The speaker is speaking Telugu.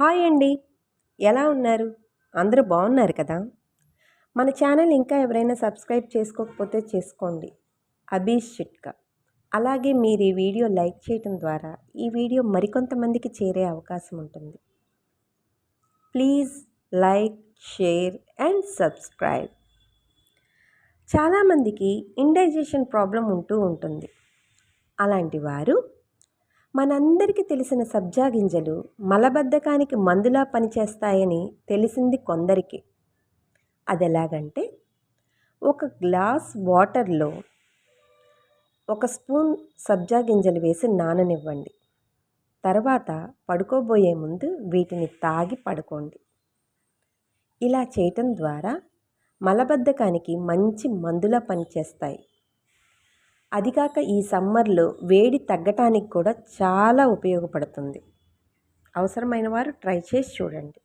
హాయ్ అండి. ఎలా ఉన్నారు? అందరూ బాగున్నారు కదా? మన ఛానల్ ఇంకా ఎవరైనా సబ్స్క్రైబ్ చేసుకోకపోతే చేసుకోండి. అబీష్ చిట్కా. అలాగే మీరు ఈ వీడియో లైక్ చేయటం ద్వారా ఈ వీడియో మరికొంతమందికి చేరే అవకాశం ఉంటుంది. Please like share and subscribe. చాలామందికి ఇండైజెషన్ ప్రాబ్లం ఉంటూ ఉంటుంది. అలాంటి వారు మనందరికీ తెలిసిన సబ్జా గింజలు మలబద్ధకానికి మందులా పనిచేస్తాయని తెలిసింది కొందరికి. అది ఎలాగంటే ఒక గ్లాస్ వాటర్లో ఒక స్పూన్ సబ్జా గింజలు వేసి నాననివ్వండి. తర్వాత పడుకోబోయే ముందు వీటిని తాగి పడుకోండి. ఇలా చేయటం ద్వారా మలబద్ధకానికి మంచి మందులా పనిచేస్తాయి. అది కాక ఈ సమ్మర్లో వేడి తగ్గటానికి కూడా చాలా ఉపయోగపడుతుంది. అవసరమైన వారు ట్రై చేసి చూడండి.